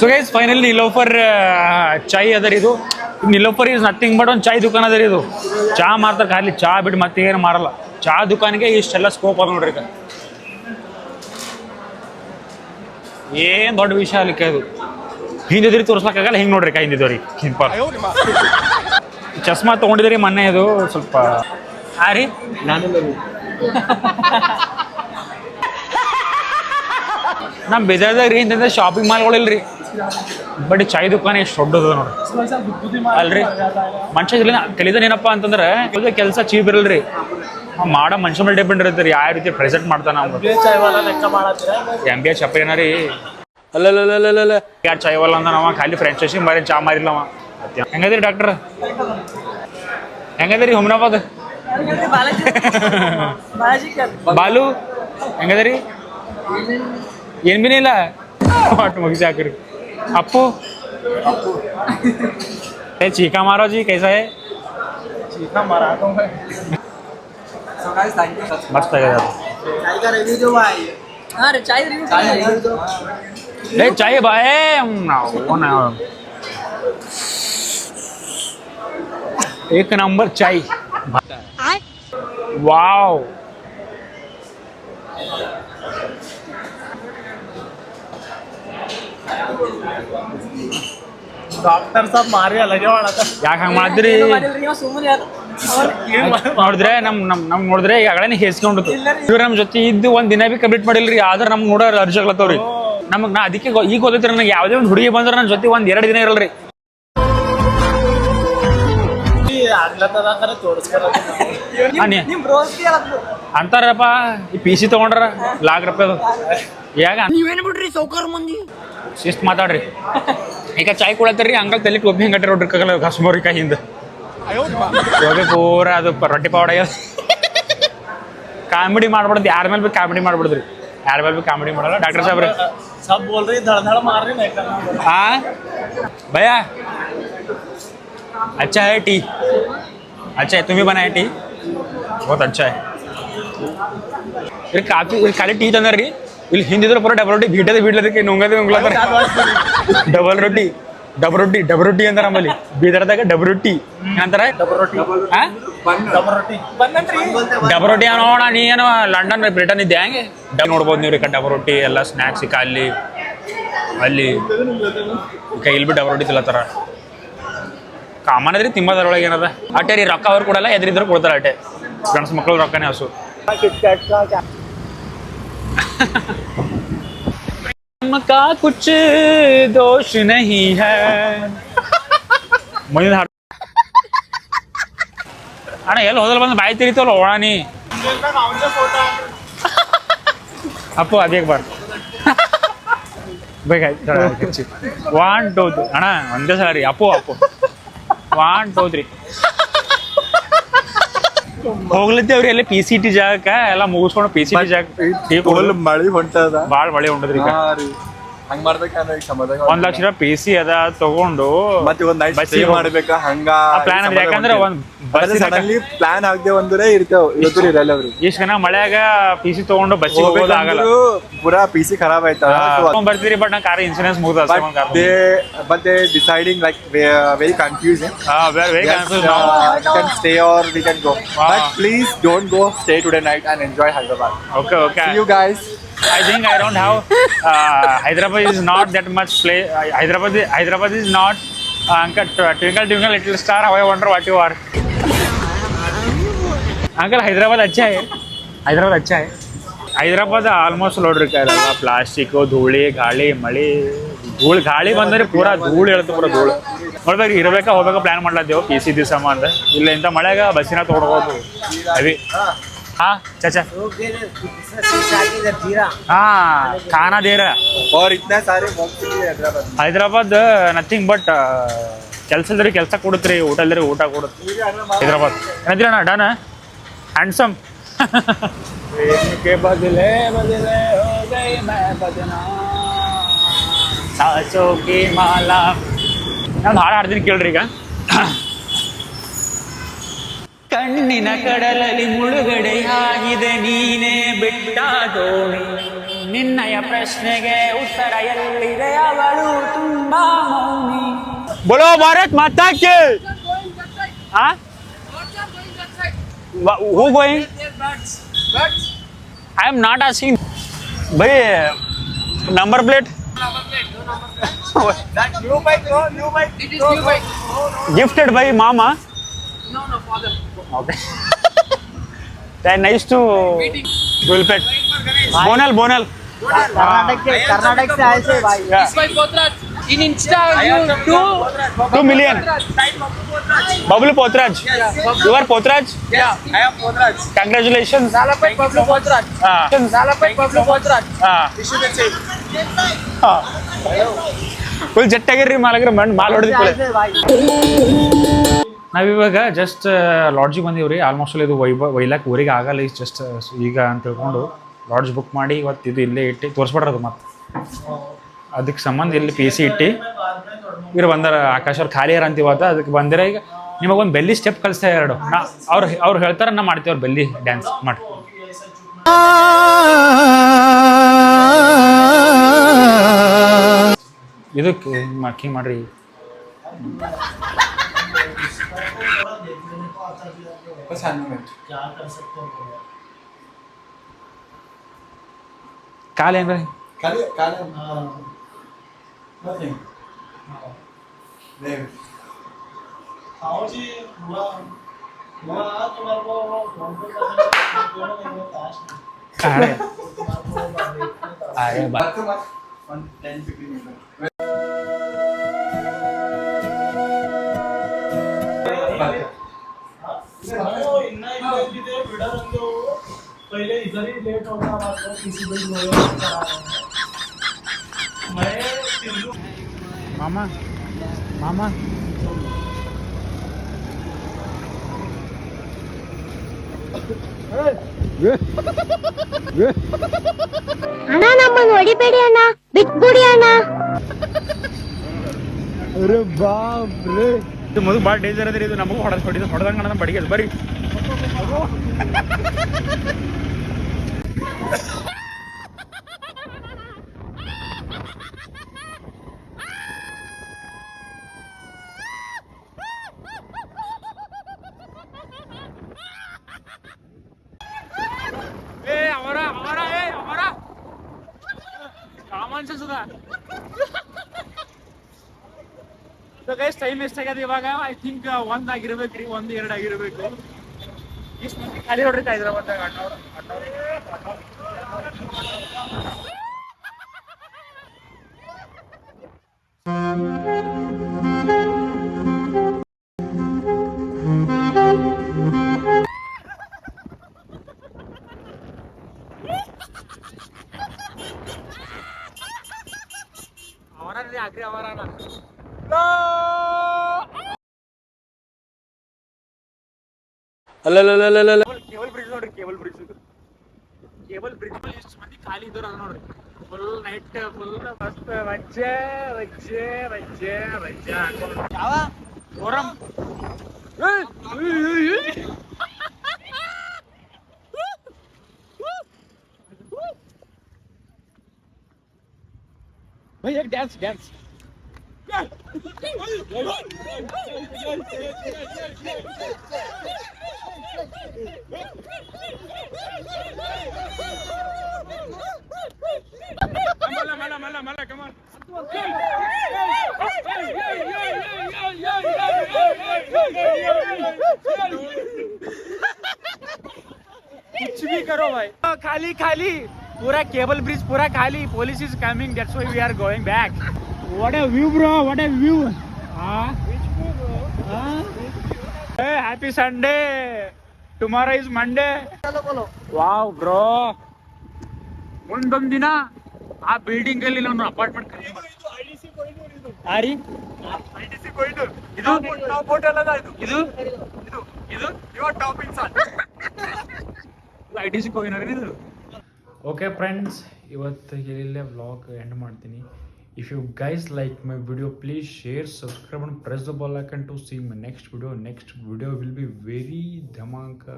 So guys final ನಿಲೋಫರ್ ಚಾಯ್ ಅದರಿ ಇದು. ನಿಲೋಫರ್ ಈಸ್ ನಥಿಂಗ್ ಬಟ್ ಒಂದು ಚಾಯ್ ದುಕಾನ್ ಅದರಿ ಇದು. ಚಾ ಮಾಡ್ತಾರೆ ಖಾಲಿ ಚಾ ಬಿಟ್ಟು ಮತ್ತೆ ಏನು ಮಾಡಲ್ಲ ಚಾ ದುಕಾನಿಗೆ ಇಷ್ಟೆಲ್ಲ ಸ್ಕೋಪ್ ಅದ ನೋಡ್ರಿ ಏನು ದೊಡ್ಡ ವಿಷಯ ಅಲ್ಲಿಕ್ಕೆ ಅದು. ಹಿಂದಿದ್ರಿ ತೋರ್ಸ್ಲಕ್ಕಾಗಲ್ಲ ಹಿಂಗೆ ನೋಡ್ರಿ ಕೈ ಹಿಂದಿದ್ದವ್ರಿ ಸಿಂಪಲ್ ಚಸ್ಮಾ ತೊಗೊಂಡಿದ್ರಿ ಮೊನ್ನೆ ಇದು ಸ್ವಲ್ಪ. ಹಾ ರೀ. ನಮ್ಮ ಬೇಜಾರ್ದಾಗ ರೀ ಇಂಥ ಶಾಪಿಂಗ್ ಮಾಲ್ಗಳಿಲ್ರಿ ಬಟ್ ಚಾಯ್ ದುಕಾನ್ ಎಷ್ಟು ದೊಡ್ಡದ ನೋಡ್ರಿ. ಅಲ್ರಿ? ಮನುಷ್ಯ ಇಲ್ಲ ಕಲಿದ ಏನಪ್ಪ ಅಂತಂದ್ರೆ ಕೆಲಸ ಚೀಪ್ ಇರಲ್ರಿ. ಮಾಡೋ ಮನುಷ್ಯ ಮೇಲೆ ಡಿಪೆಂಡ್ ಇರುತ್ತೆ ರೀ ಯಾವ ರೀತಿ ಪ್ರೆಸೆಂಟ್ ಮಾಡ್ತಾನೆ ಅವ್ನು. ಎಂ ಬಿ ಎಚ್ ಚಪ್ಪ ಏನಾರಿ ಅಲ್ಲಲ್ಲ ಯಾರು ಚಾಯ್ ವಾಲ ಅಂದ ನಾವ ಖಾಲಿ ಫ್ರೆಂಚೈಸಿ ಮಾರಿ ಚಾ ಮಾರಿಲ್ಲ ಅವ. ಹೆಂಗದ್ರಿ ಡಾಕ್ಟರ್ ಹೆಂಗದ್ರಿ ಹುಮ್ನಾಬಾದ್? ಬಾಲು? ಹೆಂಗದ್ರಿ? ఎనిమిది मग चीखा मारो जी कैसा है चीखा मारा तो मैं सो गाइस थैंक यू मस्त है चाय का रिव्यू जो भाई चाय चाय ले चाय भाई ना वो ना एक नंबर चाय वाओ ಡಾಕ್ಟರ್ ಸಾಬ್ ಮಾರಿ ಅಲ್ಲಗೆ ಮಾಡತ್ತ ಯಾಕೆ ಹಂಗೆ ಮಾಡಿದ್ರಿ ಸುಮ್ಮನೆ ನೋಡಿದ್ರೆ ನಮ್ ನಮ್ ನಮ್ ನೋಡಿದ್ರೆ ಈಗಾಗಲೇ ಹೇಸ್ಕೊಂಡು ಇವ್ರು ನಮ್ ಜೊತೆ ಇದ್ದು ಒಂದ್ ದಿನ ಬಿ ಕಂಪ್ಲೀಟ್ ಮಾಡಿಲ್ರಿ ಆದ್ರೆ ನಮ್ಗೆ ನೋಡೋ ಅರ್ಜಿ ಆಗ್ಲತ್ತವ್ರಿ ನಮಗ್ ನಾ ಅದಕ್ಕೆ ಈಗ ಗೊತ್ತೈತ್ರಿ ನನಗೆ ಯಾವ್ದೇ ಒಂದು ಹುಡುಗಿ ಬಂದ್ರೆ ನನ್ನ ಜೊತೆ ಒಂದ್ ಎರಡು ದಿನ ಇರಲ್ರಿ. ಅಂತಾರಪ್ಪ ಈ ಪಿ ಸಿ ತಗೊಂಡ್ರ ಲಾಕ್ ರೂಪಾಯಿ ಯಾಕ? ನೀವೇನ್ ಬಿಡ್ರಿ ಸೌಕರ್ ಮಂದಿ? ಶಿಸ್ತ್ ಮಾತಾಡ್ರಿ. ಈಗ ಚಾಯ್ ಕೊಡತ್ತೀರಿ ಅಂಕಲ್ ತಲೆ ಟೋಪಿ ಹೆಂಗಟ್ಟಿ ನೋಡ್ರಿ ಕಗಲ ಹಸ್ಮೋರಿ ಕೈ ಹಿಂದೆ ಇವಾಗ ಪೂರ ಅದು ಪ- ರೊಟ್ಟಿ ಪಾವಡ ಕಾಮಿಡಿ ಮಾಡ್ಬಿಡ್ದು ಯಾರ ಮೇಲೆ ಬಿ ಕಾಮಿಡಿ ಮಾಡ್ಬಿಡ್ದ್ರಿ ಯಾರ ಮೇಲೆ ಬಿ ಕಾಮಿಡಿ ಮಾಡಲ್ಲ ಡಾಕ್ಟರ್ ಸಾಹೇಬ್ರೆ सब बोल रही धड़ धड़ मार रही नहीं करना हाँ भैया अच्छा है टी अच्छा है तुम्हें बनाया टी बहुत अच्छा है ಇಲ್ಲಿ ಕಾಫಿ ಇಲ್ಲಿ ಖಾಲಿ ಟೀ ತಂದಾರ್ರಿ ಇಲ್ಲಿ ಹಿಂದಿದ್ರೆ ಪೂರ ಡಬಲ್ ರೊಟ್ಟಿ ಬೀಟದೆ ಬೀಡ್ಲದಕ್ಕೆ ನುಂಗದೆ ನುಂಗ್ಲಾ ಡಬಲ್ ರೊಟ್ಟಿ ಡಬಲ್ ರೊಟ್ಟಿ ಡಬಲ್ ರೊಟ್ಟಿ ಅಂತ ನಮ್ಮಲ್ಲಿ. ಬೀದರ್ದಾಗ ಡಬಲ್ ರೊಟ್ಟಿ ಅಂತಾರ? ಡಬಲ್ ರೊಟ್ಟಿ ಡಬಲ್ ರೊಟ್ಟಿ ನೋಡ ನೀ ಏನೋ ಲಂಡನ್ ಬ್ರಿಟನ್ ಇದ್ದೆ ಹಂಗೆ? ಡಬ್ ನೋಡ್ಬೋದು ನೀವು ರೀ ಡಬಲ್ ರೊಟ್ಟಿ ಎಲ್ಲ ಸ್ನ್ಯಾಕ್ಸ್ ಈಗ ಅಲ್ಲಿ ಅಲ್ಲಿ. ಇಲ್ಲಿ ಬಿ ಡಬಲ್ ರೊಟ್ಟಿ ತಿಲ್ಲತ್ತಾರ ಕಾಮನ್ ಅದ್ರಿ ತಿಂಬೋದ್ರೊಳಗೆ ಏನದ? ಅಟೆ ರೀ ರೊಕ್ಕ ಅವ್ರು ಕೊಡಲ್ಲ ಎದ್ರಿದ್ರು ಕೊಡ್ತಾರೆ ಅಟೆ ಫ್ರೆಂಡ್ಸ್ ಮಕ್ಕಳು ರೊಕ್ಕನೇ ಹಸು. का कुछ दोष नहीं है ಮುಂದಿನ ಹಾಡು ಅಣ್ಣ ಎಲ್ಲಿ ಹೋದಲ್ಲ ಬಂದು ಬಾಯಿ ತಿರಿತಲ್ಲ ಓಣ ನೀ ಅಪ್ಪು ಅದೇ ಬಾರ್ ಬೇಕಾಯ್ತು ಒನ್ ಟೂ ತ್ರೀ ಅಣ್ಣ ಒಂದೇ ಸಲ ರೀ Appu Appu one two three ಹೋಗ್ಲತ್ತೇವ್ರಿ ಅಲ್ಲಿ ಪಿ ಸಿ ಟಿ ಜಾಗಕ್ಕ ಎಲ್ಲ ಮುಗಿಸ್ಕೊಂಡು ಪಿ ಸಿ ಟಿ ಜಾಗ ಮಳಿ ಹೊಂಟದ. ಭಾಳ ಮಳೆ ಹೊಂಟದ್ರಿ ಈಗ ಹಂಗ್ ಮಾಡ್ಬೇಕಂದ್ರೆ ಈಗ ಸಮಾಧಾನ ಒಂದ್ ಲಕ್ಷ ರೂಪಾಯಿ ಪಿ ಸಿ ಅದ ತಗೊಂಡು ಮತ್ತೆ ಒಂದ್ ನೈಟ್ ಸ್ಟೇ ಮಾಡ್ಬೇಕಾ? ಹಂಗ ಅದ ಯಾಕಂದ್ರೆ ಒಂದ್ ಬಸ್ ಸಡನ್ಲಿ ಪ್ಲಾನ್ ಆಗದೆ ಒಂದ್ರೆ ಇರ್ತಾವ ಇವತ್ತು ಇರಲ್ಲ ಅವ್ರು. ಇಷ್ಟ ಜನ ಮಳೆಯಾಗ ಪಿ ಸಿ ತಗೊಂಡು ಬಸ್ ಆಗಲ್ಲ. ಪೂರಾ ಪಿ ಸಿ ಖರಾಬ್ ಆಯ್ತಾ? ಬರ್ತೀರಿ ಬಟ್ ನಾ ಕಾರ್ ಇನ್ಸೂರೆನ್ಸ್ ಮುಗ್ದ they but they deciding like very confuse very confuse can stay or we can go but please don't go. Stay today night and enjoy Hyderabad okay okay you guys. I think I don't have uh, Hyderabad is not that much play. Uh, Hyderabad is, Hyderabad is not uh, Uncle Twinkle Twinkle Little Star. How I wonder what you are. Uncle Hyderabad अच्छा है हैदराबाद अच्छा है Hyderabad almost ನೋಡ್ರಿ ಎಲ್ಲ plastic ಧೂಳಿ ಗಾಳಿ ಮಳಿ ಧೂಳು ಗಾಳಿ ಬಂದ್ರೆ ಪೂರಾ ಧೂಳು ಹೇಳ್ತು ಪೂರಾ ಧೂಳು ನೋಡ್ಬೇಕು ಇರ್ಬೇಕಾ ಹೋಗ್ಬೇಕಾ ಪ್ಲಾನ್ ಮಾಡ್ಲತ್ತೇವು ಪಿ ಸಿ ದಿವಸ ಅಂತ ಇಲ್ಲ ಇಂಥ ಮಳೆಗ ಬಸ್ಸಿನ ತೊಗೊಂಡೋಗ್ಬೋದು ಅವಿ ಹಾ ಚಾಚಾ ಹಾ ಖಾನಾ ದೇರ और इतने सारे मस्त भी है हैदराबाद में. ಹೈದರಾಬಾದ್ ನಥಿಂಗ್ ಬಟ್ ಕೆಲಸ ಇಲ್ದ್ರಿ ಕೆಲಸ ಕೊಡುತ್ರಿ ಊಟ ಇಲ್ದ್ರಿ ಊಟ ಕೊಡುತ್ತೆ ಹೈದರಾಬಾದ್ ಏನಂದ್ರಿ ಅಣ್ಣ ಡನ್ ಹ್ಯಾಂಡ್ಸಮ್ के बदले बदले हो गई मैं बदनाम ಸಾಸೋ की ಮಾಲಾ ನಾನು ಹಾಡು ಹಾಡ್ತೀನಿ ಕೇಳ್ರಿ ಈಗ ಕಣ್ಣಿನ ಕಡಲಲ್ಲಿ ಮುಳುಗಡೆಯಾಗಿದೆ ನೀನೇ ಬಿಟ್ಟ ದೋಣಿ ನಿನ್ನಯ ಪ್ರಶ್ನೆಗೆ ಉತ್ತರ ಎಲ್ಲಿದೆ ಅವಳು बोलो भारत माता के हाँ who going I am not asking भाई number plate gifted by mama okay nice to Gulpet bonal bonal Karnataka के कर्नाटक से आए थे भाई yeah. In Insta you too 2 million Bablu Potraj you are Potraj I am Podraj. congratulations झालापై Pablo पोचराज ah झालापै Pablo Pochraj ah Wish you the same. Full ಜಟ್ಟಾಗಿರ್ರಿ ಮಾಲಗ್ರ ಮಣ್ಣು ಮಾಲ್ ಹೊಡೆದಿ आए थे भाई ನಾವಿವಾಗ ಜಸ್ಟ್ ಲಾಡ್ಜಿಗೆ ರೀ ಆಲ್ಮೋಸ್ಟ್ ಇದು ವೈಬ ವೈಲಾಕ್ ಊರಿಗೆ ಆಗಲ್ಲ ಈಗ ಜಸ್ಟ್ ಈಗ ಅಂತ ತಿಳ್ಕೊಂಡು ಲಾಡ್ಜ್ ಬುಕ್ ಮಾಡಿ ಇವತ್ತು ಇದು ಇಲ್ಲೇ ಇಟ್ಟು ತೋರಿಸ್ಬಿಡ್ರಿ ಅದು ಮತ್ತೆ ಅದಕ್ಕೆ ಸಂಬಂಧ ಇಲ್ಲಿ ಪಿ ಸಿ ಇಟ್ಟು ಇವ್ರು ಬಂದಾರ, ಆಕಾಶ್ ಅವ್ರು ಖಾಲಿ ಯಾರ ಅಂತೀವತ್ತ ಅದಕ್ಕೆ ಬಂದಿರ ಈಗ ನಿಮಗೆ ಒಂದು ಬೆಲ್ಲಿ ಸ್ಟೆಪ್ ಕಲಿಸ್ತಾ ಎರಡು. ನಾ, ಅವ್ರು ಅವ್ರು ಹೇಳ್ತಾರೆ ನಾ ಮಾಡ್ತೀವಿ ಅವ್ರು ಬೆಲ್ಲಿ ಡ್ಯಾನ್ಸ್ ಮಾಡಿ. ಇದಕ್ಕೆ ಹಿಂಗೆ ಮಾಡ್ರಿ. बस हाँ मिनट ಕಾಲು ಏನ್ರಿ काले काले nothing there आओ जी हुआ हुआ तुम्हारे को फोन पे करने ಅರೆ ಅರೆ ಬಾ बात तो मत on 10 15 minutes इतना इतना इधर बिड़ा रंग हो पहले इधर ही लेट होगा हमारे किसी भी लोग करा रहे हैं मैं तिल्लू ಮಾಮ ಮಾಮ ಅಣ್ಣ ನಮ್ಮನ್ನು ಹೊಡಿಬೇಡಿ ಅಣ್ಣ ಬಿಟ್ಬಿಡಿ ಅಣ್ಣ ಇದು ಮೊದಲು ಭಾಳ ಡೇಂಜರ್ ಅದ್ರಿ ಇದು. ನಮಗೂ ಹೊಡೆದು ಹೊಡಿದ ಹೊಡೆದಂಗ ಬಡಿಗೆ. ಬರ್ರಿ ಏ ಅವರ ಅವರ ಏ ಅವರ ಕಾಮನ್ ಸೆನ್ಸ್ ಅದ ಸೊ ಗೈಸ್ ಟೈಮ್ ಎಷ್ಟಾಗ್ಯದ ಇವಾಗ? ಐ ಥಿಂಕ್ ಒಂದ್ ಆಗಿರ್ಬೇಕ್ರಿ ಒಂದ್ ಎರಡ್ ಆಗಿರ್ಬೇಕು. ಇಷ್ಟು ಖಾಲಿ ಇದ್ರ ಹೈದ್ರಾಬಾದ್ದಾಗ ಅಣ್ಣವ್ರು ಅಣ್ಣವ್ರು ಕೇಬಲ್ ಬ್ರಿಡ್ಜ್ ನೋಡ್ರಿ ಕೇಬಲ್ ಬ್ರಿಡ್ಜ್ ಕೇಬಲ್ ಬ್ರಿಡ್ಜ್ ಎಷ್ಟು ಮಂದಿ ಖಾಲಿ ಇದ್ದವ್ರು ಅದ ನೋಡ್ರಿ ಫುಲ್ ನೈಟ್ ಫುಲ್ ಮಸ್ತ್ ವಜ್ಜೆ ವಜ್ಜೆ ವಜ್ಜೆ ವಜ್ಜೆ ಯಾವ ಓರಂ भाई एक dance dance Mala, mala, mala, mala, come on. कुछ भी करो भाई खाली. खाली पूरा केबल ब्रिज पूरा खाली police is coming that's why we are going back what a view bro what a view हाँ Hey, happy Sunday. Is Monday wow bro bro. ಒಂದೊಂದ್ ದಿನ ಆ ಬಿಲ್ಡಿಂಗ್ ಅಲ್ಲಿ ನಾನು ಅಪಾರ್ಟ್ಮೆಂಟ್ ಇದು ಇದು. ಇದು? ಇದು? ಇದು? ಯುವರ್ ಟಾಪ್ ಇನ್ಸಾನ್ ಐ ಟಿ ಸಿ ಹೋಗಿನಾರ ಇದು ಓಕೆ ಫ್ರೆಂಡ್ಸ್ ಇವತ್ತು ಇಲ್ಲೇ ವ್ಲಾಗ್ ಎಂಡ್ ಮಾಡ್ತೀನಿ. if you guys like my video please share subscribe and press the bell icon to see my next video. Next video will be very dhamanka